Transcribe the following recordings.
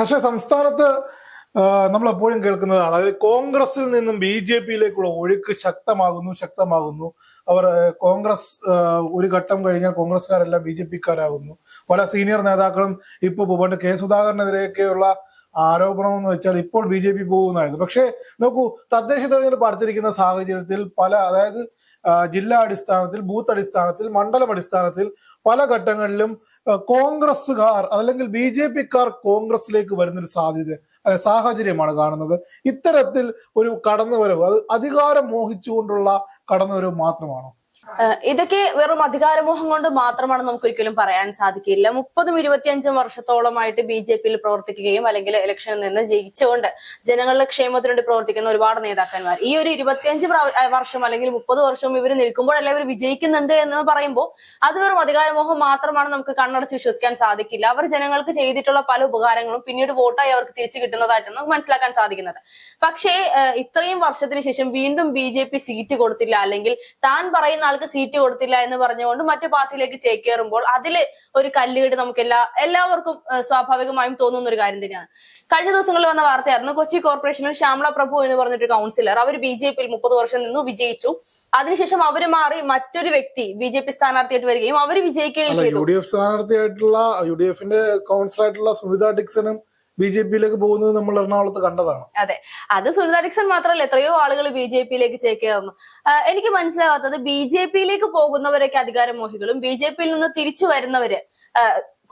പക്ഷെ സംസ്ഥാനത്ത് നമ്മൾ എപ്പോഴും കേൾക്കുന്നതാണ്. അതായത് കോൺഗ്രസിൽ നിന്നും ബി ജെ പിയിലേക്കുള്ള ഒഴുക്ക് ശക്തമാകുന്നു ശക്തമാകുന്നു. അവർ കോൺഗ്രസ് ഒരു ഘട്ടം കഴിഞ്ഞാൽ കോൺഗ്രസ്കാരെല്ലാം ബി ജെ പിക്കാരാകുന്നു. പല സീനിയർ നേതാക്കളും ഇപ്പോൾ പണ്ട് കെ സുധാകരനെതിരെയൊക്കെയുള്ള ആരോപണം എന്ന് വെച്ചാൽ ഇപ്പോൾ ബി ജെ പി പോകുന്നതായിരുന്നു. പക്ഷേ നോക്കൂ തദ്ദേശ തെരഞ്ഞെടുപ്പ് അടുത്തിരിക്കുന്ന സാഹചര്യത്തിൽ പല അതായത് ജില്ലാ അടിസ്ഥാനത്തിൽ ബൂത്ത് അടിസ്ഥാനത്തിൽ മണ്ഡലം അടിസ്ഥാനത്തിൽ പല ഘട്ടങ്ങളിലും കോൺഗ്രസ്സുകാർ അല്ലെങ്കിൽ ബി ജെ പിക്കാർ കോൺഗ്രസിലേക്ക് വരുന്നൊരു സാധ്യത സാഹചര്യമാണ് കാണുന്നത്. ഇത്തരത്തിൽ ഒരു കടന്നുവരവ് അത് അധികാരം മോഹിച്ചുകൊണ്ടുള്ള കടന്നുവരവ് മാത്രമാണോ? ഇതൊക്കെ വെറും അധികാരമോഹം കൊണ്ട് മാത്രമാണ് നമുക്ക് ഒരിക്കലും പറയാൻ സാധിക്കില്ല. മുപ്പതും ഇരുപത്തിയഞ്ചും വർഷത്തോളമായിട്ട് ബി ജെ പിയിൽ പ്രവർത്തിക്കുകയും അല്ലെങ്കിൽ ഇലക്ഷനിൽ നിന്ന് ജയിച്ചുകൊണ്ട് ജനങ്ങളുടെ ക്ഷേമത്തിന് വേണ്ടി പ്രവർത്തിക്കുന്ന ഒരുപാട് നേതാക്കന്മാർ. ഈ ഒരു ഇരുപത്തിയഞ്ച് വർഷം അല്ലെങ്കിൽ മുപ്പത് വർഷം ഇവർ നിൽക്കുമ്പോഴല്ല ഇവർ വിജയിക്കുന്നുണ്ട് എന്ന് പറയുമ്പോൾ അത് വെറും അധികാരമോഹം മാത്രമാണ് നമുക്ക് കണ്ണടച്ച് വിശ്വസിക്കാൻ സാധിക്കില്ല. അവർ ജനങ്ങൾക്ക് ചെയ്തിട്ടുള്ള പല ഉപകാരങ്ങളും പിന്നീട് വോട്ടായി അവർക്ക് തിരിച്ചു കിട്ടുന്നതായിട്ടാണ് നമുക്ക് മനസ്സിലാക്കാൻ സാധിക്കുന്നത്. പക്ഷേ ഇത്രയും വർഷത്തിന് ശേഷം വീണ്ടും ബി സീറ്റ് കൊടുത്തില്ല അല്ലെങ്കിൽ താൻ പറയുന്ന ആൾക്ക് സീറ്റ് കൊടുത്തില്ല എന്ന് പറഞ്ഞുകൊണ്ട് മറ്റു പാർട്ടിയിലേക്ക് ചേക്കേറുമ്പോൾ അതിൽ ഒരു കല്ലുകെട്ട് നമുക്ക് എല്ലാ എല്ലാവർക്കും സ്വാഭാവികമായും തോന്നുന്ന ഒരു കാര്യം തന്നെയാണ്. കഴിഞ്ഞ ദിവസങ്ങളിൽ വന്ന വാർത്തയായിരുന്നു കൊച്ചി കോർപ്പറേഷനിൽ ശ്യാമള പ്രഭു എന്ന് പറഞ്ഞിട്ട് കൗൺസിലർ അവർ ബി ജെ പിയിൽ മുപ്പത് വർഷം നിന്നു വിജയിച്ചു. അതിനുശേഷം അവർ മാറി മറ്റൊരു വ്യക്തി ബി ജെ പി സ്ഥാനാർത്ഥിയായിട്ട് വരികയും അവർ വിജയിക്കുകയും ചെയ്തു. യു ഡി എഫ് സ്ഥാനാർത്ഥിയായിട്ടുള്ള യു ഡി എഫിന്റെ കൗൺസിലായിട്ടുള്ള സുനിത ഡിക്സണും ബി ജെ പിയിലേക്ക് പോകുന്നത് നമ്മൾ എറണാകുളത്ത് കണ്ടതാണ്. അതെ. അത് സുനിത ഡിക്സൺ മാത്രമല്ല എത്രയോ ആളുകൾ ബി ജെ പിയിലേക്ക് ചേക്കേറുന്നു. എനിക്ക് മനസ്സിലാവാത്തത് ബി ജെ പിയിലേക്ക് പോകുന്നവരൊക്കെ അധികാരമോഹികളും ബി ജെ പിയിൽ നിന്ന് തിരിച്ചു വരുന്നവര്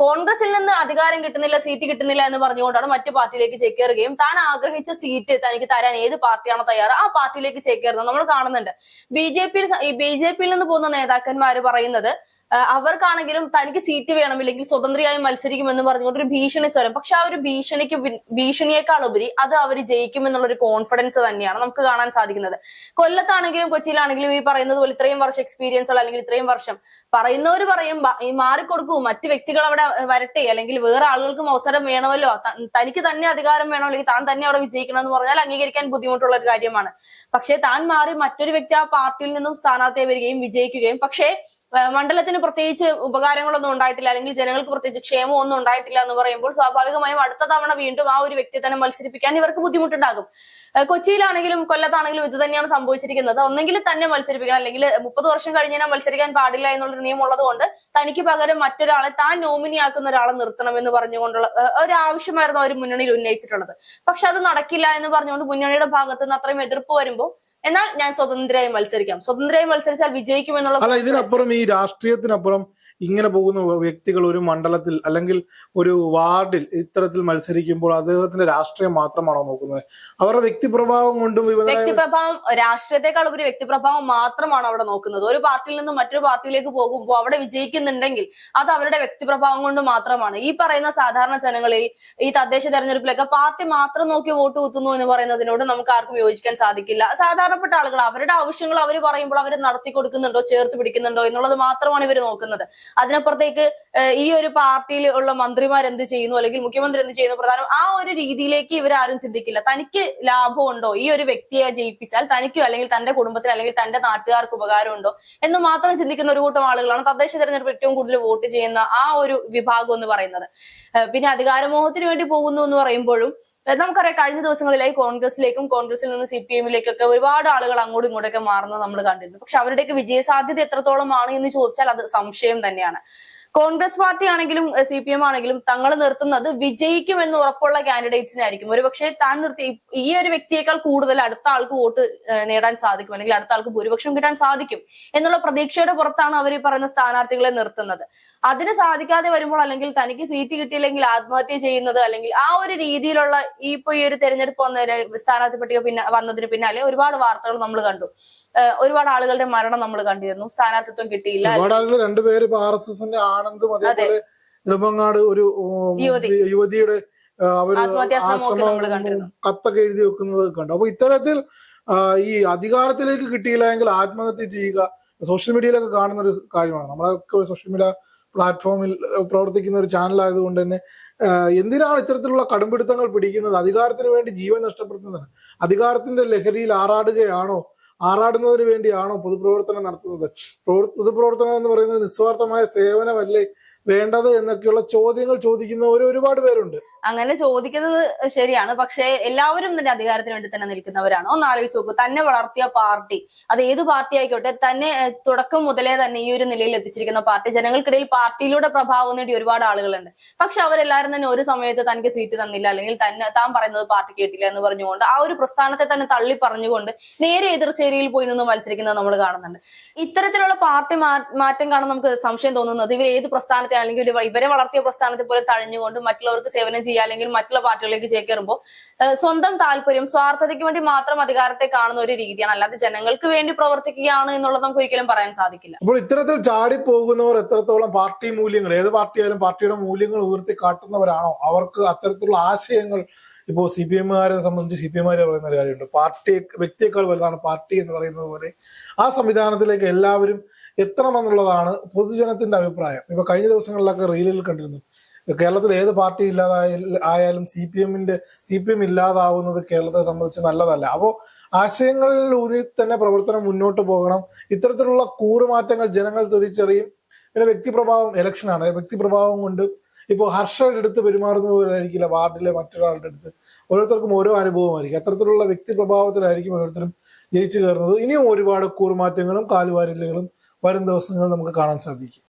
കോൺഗ്രസിൽ നിന്ന് അധികാരം കിട്ടുന്നില്ല സീറ്റ് കിട്ടുന്നില്ല എന്ന് പറഞ്ഞുകൊണ്ടാണ് മറ്റു പാർട്ടിയിലേക്ക് ചേക്കേറുകയും താൻ ആഗ്രഹിച്ച സീറ്റ് തനിക്ക് തരാൻ ഏത് പാർട്ടിയാണോ തയ്യാറ് ആ പാർട്ടിയിലേക്ക് ചേക്കേറുന്നത് നമ്മൾ കാണുന്നുണ്ട്. ബി ജെ പിയിൽ ബി ജെ പിയിൽ നിന്ന് പോകുന്ന നേതാക്കന്മാര് പറയുന്നത് അവർക്കാണെങ്കിലും തനിക്ക് സീറ്റ് വേണം ഇല്ലെങ്കിൽ സ്വതന്ത്രയായി മത്സരിക്കുമെന്ന് പറഞ്ഞുകൊണ്ട് ഒരു ഭീഷണി സ്വരം. പക്ഷെ ആ ഒരു ഭീഷണിക്ക് ഭീഷണിയേക്കാൾ ഉപരി അത് അവർ ജയിക്കുമെന്നുള്ള ഒരു കോൺഫിഡൻസ് തന്നെയാണ് നമുക്ക് കാണാൻ സാധിക്കുന്നത്. കൊല്ലത്താണെങ്കിലും കൊച്ചിയിലാണെങ്കിലും ഈ പറയുന്നത് പോലെ ഇത്രയും വർഷം എക്സ്പീരിയൻസ് ഉള്ള അല്ലെങ്കിൽ ഇത്രയും വർഷം പറയുന്നവർ പറയും "ബ- ഈ മാറിക്കൊടുക്കൂ മറ്റു വ്യക്തികൾ അവിടെ വരട്ടെ അല്ലെങ്കിൽ വേറെ ആളുകൾക്കും അവസരം വേണമല്ലോ തനിക്ക് തന്നെ അധികാരം വേണോ അല്ലെങ്കിൽ താൻ തന്നെ അവിടെ വിജയിക്കണം എന്ന് പറഞ്ഞാൽ അംഗീകരിക്കാൻ ബുദ്ധിമുട്ടുള്ള ഒരു കാര്യമാണ്. പക്ഷേ താൻ മാറി മറ്റൊരു വ്യക്തി ആ പാർട്ടിയിൽ നിന്നും സ്ഥാനാർത്ഥിയായി വരികയും വിജയിക്കുകയും പക്ഷേ മണ്ഡലത്തിന് പ്രത്യേകിച്ച് ഉപകാരങ്ങളൊന്നും ഉണ്ടായിട്ടില്ല. അല്ലെങ്കിൽ ജനങ്ങൾക്ക് പ്രത്യേകിച്ച് ക്ഷേമം ഒന്നും ഉണ്ടായിട്ടില്ല എന്ന് പറയുമ്പോൾ സ്വാഭാവികമായും അടുത്ത തവണ വീണ്ടും ആ ഒരു വ്യക്തി തന്നെ മത്സരിപ്പിക്കാൻ ഇവർക്ക് ബുദ്ധിമുട്ടുണ്ടാകും. കൊച്ചിയിലാണെങ്കിലും കൊല്ലത്താണെങ്കിലും ഇത് തന്നെയാണ് സംഭവിച്ചിരിക്കുന്നത്. ഒന്നെങ്കിൽ തന്നെ മത്സരിപ്പിക്കണം. അല്ലെങ്കിൽ മുപ്പത് വർഷം കഴിഞ്ഞാൽ മത്സരിക്കാൻ പാടില്ല എന്നുള്ളൊരു നിയമം ഉള്ളത് കൊണ്ട് തനിക്ക് പകരം മറ്റൊരാളെ താൻ നോമിനിയാക്കുന്ന ഒരാളെ നിർത്തണം എന്ന് പറഞ്ഞുകൊണ്ടുള്ള ഒരു ആവശ്യമായിരുന്നു അവർ മുന്നണിയിൽ ഉന്നയിച്ചിട്ടുള്ളത്. പക്ഷെ അത് നടക്കില്ല എന്ന് പറഞ്ഞുകൊണ്ട് മുന്നണിയുടെ ഭാഗത്ത് നിന്ന് അത്രയും എതിർപ്പ് വരുമ്പോൾ എന്നാൽ ഞാൻ സ്വതന്ത്രയായി മത്സരിക്കാം. സ്വതന്ത്രമായി മത്സരിച്ചാൽ വിജയിക്കുമെന്നുള്ള അല്ല ഇതിനപ്പുറം ഈ രാഷ്ട്രീയത്തിനപ്പുറം ഇങ്ങനെ പോകുന്ന വ്യക്തികൾ ഒരു മണ്ഡലത്തിൽ അല്ലെങ്കിൽ ഒരു വാർഡിൽ ഇത്തരത്തിൽ മത്സരിക്കുമ്പോൾ അദ്ദേഹത്തിന്റെ രാഷ്ട്രീയം മാത്രമാണോ നോക്കുന്നത്? അവരുടെ വ്യക്തിപ്രഭാവം കൊണ്ടും വ്യക്തിപ്രഭാവം രാഷ്ട്രീയത്തെക്കാൾ ഒരു വ്യക്തിപ്രഭാവം മാത്രമാണ് അവിടെ നോക്കുന്നത്. ഒരു പാർട്ടിയിൽ നിന്ന് മറ്റൊരു പാർട്ടിയിലേക്ക് പോകുമ്പോൾ അവിടെ വിജയിക്കുന്നുണ്ടെങ്കിൽ അത് അവരുടെ വ്യക്തിപ്രഭാവം കൊണ്ട് മാത്രമാണ്. ഈ പറയുന്ന സാധാരണ ജനങ്ങളെ ഈ തദ്ദേശ തെരഞ്ഞെടുപ്പിലൊക്കെ പാർട്ടി മാത്രം നോക്കി വോട്ട് കുത്തുന്നു എന്ന് പറയുന്നതിനോട് നമുക്ക് ആർക്കും യോജിക്കാൻ സാധിക്കില്ല. സാധാരണപ്പെട്ട ആളുകൾ അവരുടെ ആവശ്യങ്ങൾ അവർ പറയുമ്പോൾ അവർ നടത്തി കൊടുക്കുന്നുണ്ടോ ചേർത്ത് പിടിക്കുന്നുണ്ടോ എന്നുള്ളത് മാത്രമാണ് ഇവർ നോക്കുന്നത്. അതിനപ്പുറത്തേക്ക് ഈ ഒരു പാർട്ടിയിൽ ഉള്ള മന്ത്രിമാർ എന്ത് ചെയ്യുന്നു? അല്ലെങ്കിൽ മുഖ്യമന്ത്രി എന്ത് ചെയ്യുന്നു? പ്രധാനം ആ ഒരു രീതിയിലേക്ക് ഇവരാരും ചിന്തിക്കില്ല. തനിക്ക് ലാഭമുണ്ടോ ഈ ഒരു വ്യക്തിയെ ജയിപ്പിച്ചാൽ തനിക്കോ അല്ലെങ്കിൽ തന്റെ കുടുംബത്തിന് അല്ലെങ്കിൽ തന്റെ നാട്ടുകാർക്ക് ഉപകാരമുണ്ടോ എന്ന് മാത്രം ചിന്തിക്കുന്ന ഒരു കൂട്ടം ആളുകളാണ് തദ്ദേശ തെരഞ്ഞെടുപ്പ് ഏറ്റവും കൂടുതൽ വോട്ട് ചെയ്യുന്ന ആ ഒരു വിഭാഗം എന്ന് പറയുന്നത്. പിന്നെ അധികാരമോഹത്തിന് വേണ്ടി പോകുന്നു എന്ന് പറയുമ്പോഴും നമുക്കറിയാം കഴിഞ്ഞ ദിവസങ്ങളിലായി കോൺഗ്രസിലേക്കും കോൺഗ്രസിൽ നിന്ന് സി പി എമ്മിലേക്കൊക്കെ ഒരുപാട് ആളുകൾ അങ്ങോട്ടും ഇങ്ങോട്ടൊക്കെ മാറുന്നത് നമ്മൾ കണ്ടിരുന്നു. പക്ഷെ അവരുടെയൊക്കെ വിജയസാധ്യത എത്രത്തോളമാണ് എന്ന് ചോദിച്ചാൽ അത് സംശയം തന്നെയാണ്. കോൺഗ്രസ് പാർട്ടി ആണെങ്കിലും സി പി എം ആണെങ്കിലും തങ്ങൾ നിർത്തുന്നത് വിജയിക്കുമെന്ന് ഉറപ്പുള്ള കാൻഡിഡേറ്റ്സിനെ ആയിരിക്കും ഒരുപക്ഷെ താൻ നിർത്തി ഈ ഒരു വ്യക്തിയേക്കാൾ കൂടുതൽ അടുത്ത ആൾക്ക് വോട്ട് നേടാൻ സാധിക്കും അല്ലെങ്കിൽ അടുത്ത ആൾക്ക് ഭൂരിപക്ഷം കിട്ടാൻ സാധിക്കും എന്നുള്ള പ്രതീക്ഷയുടെ പുറത്താണ് അവർ ഈ പറയുന്ന സ്ഥാനാർത്ഥികളെ നിർത്തുന്നത്. അതിന് സാധിക്കാതെ വരുമ്പോൾ അല്ലെങ്കിൽ തനിക്ക് സീറ്റ് കിട്ടിയില്ലെങ്കിൽ ആത്മഹത്യ ചെയ്യുന്നത് അല്ലെങ്കിൽ ആ ഒരു രീതിയിലുള്ള ഈ ഇപ്പൊ ഈ ഒരു തെരഞ്ഞെടുപ്പ് വന്നതിന് സ്ഥാനാർത്ഥി പട്ടിക പിന്നെ വന്നതിന് പിന്നാലെ ഒരുപാട് വാർത്തകൾ നമ്മൾ കണ്ടു. ഒരുപാട് ആളുകളുടെ മരണം നമ്മൾ കണ്ടിരുന്നു. സ്ഥാനാർത്ഥിത്വം കിട്ടിയില്ല. രണ്ടുപേര് ആർ എസ് എസിന്റെ ആനന്ദും അതേപോലെ നെടുമങ്ങാട് ഒരു യുവതിയുടെ അവർ ആശ്രമം. കത്തൊക്കെ എഴുതി വെക്കുന്നത് കണ്ടു. അപ്പൊ ഇത്തരത്തിൽ ഈ അധികാരത്തിലേക്ക് കിട്ടിയില്ല എങ്കിൽ ആത്മഹത്യ ചെയ്യുക സോഷ്യൽ മീഡിയയിലൊക്കെ കാണുന്ന ഒരു കാര്യമാണ്. നമ്മളൊക്കെ ഒരു സോഷ്യൽ മീഡിയ പ്ലാറ്റ്ഫോമിൽ പ്രവർത്തിക്കുന്ന ഒരു ചാനൽ ആയതുകൊണ്ട് തന്നെ എന്തിനാണ് ഇത്തരത്തിലുള്ള കടുംപിടുത്തങ്ങൾ പിടിക്കുന്നത്? അധികാരത്തിന് വേണ്ടി ജീവൻ നഷ്ടപ്പെടുത്തുന്നത്? അധികാരത്തിന്റെ ലഹരിയിൽ ആറാടുകയാണോ? ആറാടുന്നതിന് വേണ്ടിയാണോ പൊതുപ്രവർത്തനം നടത്തുന്നത്? പ്രവർ- പൊതുപ്രവർത്തനം എന്ന് പറയുന്നത് നിസ്വാർത്ഥമായ സേവനമല്ലേ? വേണ്ടത് എന്നൊക്കെയുള്ള ചോദ്യങ്ങൾ ചോദിക്കുന്നവർ ഒരുപാട് പേരുണ്ട്. അങ്ങനെ ചോദിക്കുന്നത് ശരിയാണ്. പക്ഷേ എല്ലാവരും തന്നെ അധികാരത്തിന് വേണ്ടി തന്നെ നിൽക്കുന്നവരാണ്. ഒന്ന് ആലോചിച്ച് നോക്കൂ. തന്നെ വളർത്തിയ പാർട്ടി അത് ഏത് പാർട്ടി ആയിക്കോട്ടെ തന്നെ തുടക്കം മുതലേ തന്നെ ഈ ഒരു നിലയിൽ എത്തിച്ചിരിക്കുന്ന പാർട്ടി. ജനങ്ങൾക്കിടയിൽ പാർട്ടിയിലൂടെ പ്രഭാവം നേടി ഒരുപാട് ആളുകളുണ്ട്. പക്ഷെ അവരെല്ലാവരും തന്നെ ഒരു സമയത്ത് തനിക്ക് സീറ്റ് തന്നില്ല അല്ലെങ്കിൽ തന്നെ താൻ പറയുന്നത് പാർട്ടി കേട്ടില്ല എന്ന് പറഞ്ഞുകൊണ്ട് ആ ഒരു പ്രസ്ഥാനത്തെ തന്നെ തള്ളി പറഞ്ഞുകൊണ്ട് നേരെ എതിർചേരിയിൽ പോയി നിന്ന് മത്സരിക്കുന്നത് നമ്മൾ കാണുന്നുണ്ട്. ഇത്തരത്തിലുള്ള പാർട്ടി മാറ്റം കാണാൻ നമുക്ക് സംശയം തോന്നുന്നത് ഇവർ ഏത് പ്രസ്ഥാനത്തെ അല്ലെങ്കിൽ ഇവർ വളർത്തിയ പ്രസ്ഥാനത്തെ പോലെ തഴഞ്ഞുകൊണ്ട് മറ്റുള്ളവർക്ക് സേവനം ചെയ്യുക അല്ലെങ്കിൽ മറ്റുള്ള പാർട്ടികളിലേക്ക് ചേക്കേറുമ്പോൾ സ്വന്തം താല്പര്യം സ്വാർത്ഥതയ്ക്ക് വേണ്ടി മാത്രം അധികാരത്തെ കാണുന്ന ഒരു രീതിയാണ്. അല്ലാതെ ജനങ്ങൾക്ക് വേണ്ടി പ്രവർത്തിക്കുകയാണ് എന്നുള്ളത് നമുക്ക് ഒരിക്കലും പറയാൻ സാധിക്കില്ല. അപ്പോൾ ഇത്തരത്തിൽ ചാടിപ്പോകുന്നവർ എത്രത്തോളം പാർട്ടി മൂല്യങ്ങൾ ഏത് പാർട്ടിയായാലും പാർട്ടിയുടെ മൂല്യങ്ങൾ ഉയർത്തി കാട്ടുന്നവരാണോ? അവർക്ക് അത്തരത്തിലുള്ള ആശയങ്ങൾ ഇപ്പോൾ സി പി എമ്മുകാരെ സംബന്ധിച്ച് സി പി എമ്മുകാരെ പറയുന്ന ഒരു കാര്യമുണ്ട്. പാർട്ടി വ്യക്തിയേക്കാൾ വലുതാണ് പാർട്ടി എന്ന് പറയുന്നത് പോലെ ആ സംവിധാനത്തിലേക്ക് എല്ലാവരും എത്തണമെന്നുള്ളതാണ് പൊതുജനത്തിന്റെ അഭിപ്രായം. ഇപ്പൊ കഴിഞ്ഞ ദിവസങ്ങളിലൊക്കെ റീലിൽ കണ്ടിരുന്നു. കേരളത്തിൽ ഏത് പാർട്ടി ഇല്ലാതായ ആയാലും സി പി എമ്മിന്റെ സി പി എം ഇല്ലാതാവുന്നത് കേരളത്തെ സംബന്ധിച്ച് നല്ലതല്ല. അപ്പോൾ ആശയങ്ങളിൽ ഊന്നി തന്നെ പ്രവർത്തനം മുന്നോട്ട് പോകണം. ഇത്തരത്തിലുള്ള കൂറുമാറ്റങ്ങൾ ജനങ്ങൾ തിരിച്ചറിയും പിന്നെ വ്യക്തിപ്രഭാവം ഇലക്ഷനാണ്. വ്യക്തിപ്രഭാവം കൊണ്ട് ഇപ്പോൾ ഹർഷയുടെ അടുത്ത് പെരുമാറുന്നത് പോലെ ആയിരിക്കില്ല വാർഡിലെ മറ്റൊരാളുടെ അടുത്ത്. ഓരോരുത്തർക്കും ഓരോ അനുഭവമായിരിക്കും. അത്തരത്തിലുള്ള വ്യക്തിപ്രഭാവത്തിലായിരിക്കും ഓരോരുത്തരും ജയിച്ചു കയറുന്നത്. ഇനിയും ഒരുപാട് കൂറുമാറ്റങ്ങളും കാലുവാരലുകളും വരും ദിവസങ്ങളിൽ നമുക്ക് കാണാൻ സാധിക്കും.